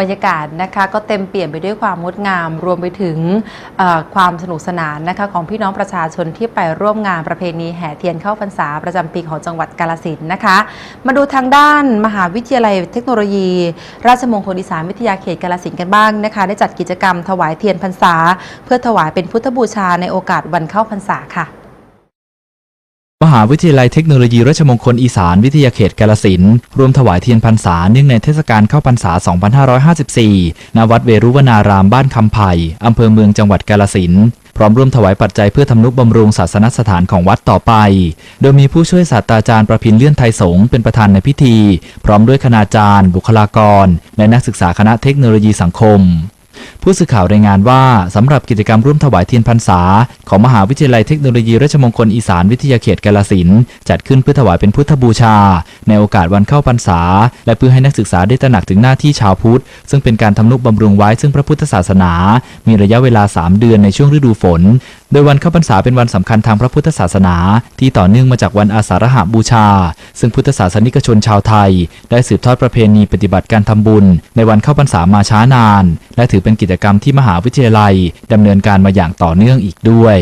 บรรยากาศนะคะก็เต็มเปลี่ยมไปด้วยความงดงาม รวมไปถึงความสนุกสนานนะคะของพี่น้องประชาชนที่ไปร่วมงานประเพณีแห่เทียนเข้าพรรษาประจำปีของจังหวัดกาลสินนะคะ มาดูทางด้านมหาวิทยาลัยเทคโนโลยี ราชมงคลอีสานวิทยาเขตกาลสินกันบ้างนะคะได้จัดกิจกรรมถวายเทียนพรรษา เพื่อถวายเป็นพุทธบูชาในโอกาสวันเข้าพรรษาค่ะ มหาวิทยาลัยเทคโนโลยีราชมงคลอีสานวิทยาเขตกาลสินรวมถวายเทียนพรรษาเนื่องในเทศกาลเข้าพรรษา 2554 ณ วัดเวรุวนารามบ้านคำไผ่อำเภอเมืองจังหวัดกาลสินพร้อมร่วมถวายปัจจัยเพื่อทำนุบำรุงศาสนสถานของวัดต่อไป โดยมีผู้ช่วยศาสตราจารย์ประพินเลื่อนไทยสงเป็นประธานในพิธี พร้อมด้วยคณาจารย์ บุคลากร และนักศึกษาคณะเทคโนโลยีสังคม ผู้สื่อข่าวรายงานว่าสำหรับกิจกรรมร่วมถวายเทียนพรรษา ของมหาวิทยาลัยเทคโนโลยีราชมงคลอีสานวิทยาเขตกาลสินจัดขึ้นเพื่อถวายเป็นพุทธบูชา ในโอกาสวันเข้าพรรษา และเพื่อให้นักศึกษาได้ตระหนักถึงหน้าที่ชาวพุทธ ซึ่งเป็นการทำนุบำรุงไว้ซึ่งพระพุทธศาสนา มีระยะเวลา 3 เดือนในช่วงฤดูฝนโดยวันเข้าพรรษาเป็นวันสำคัญทางพระพุทธศาสนา ที่ต่อเนื่องมาจากวันอาสาฬหาบูชา ซึ่งพุทธศาสนิกชนชาวไทย ได้สืบทอดประเพณีปฏิบัติการทำบุญ ในวันเข้าพรรษามาช้านาน และถือเป็นกิจกรรมที่มหาวิทยาลัยดำเนินการมาอย่างต่อเนื่องอีกด้วย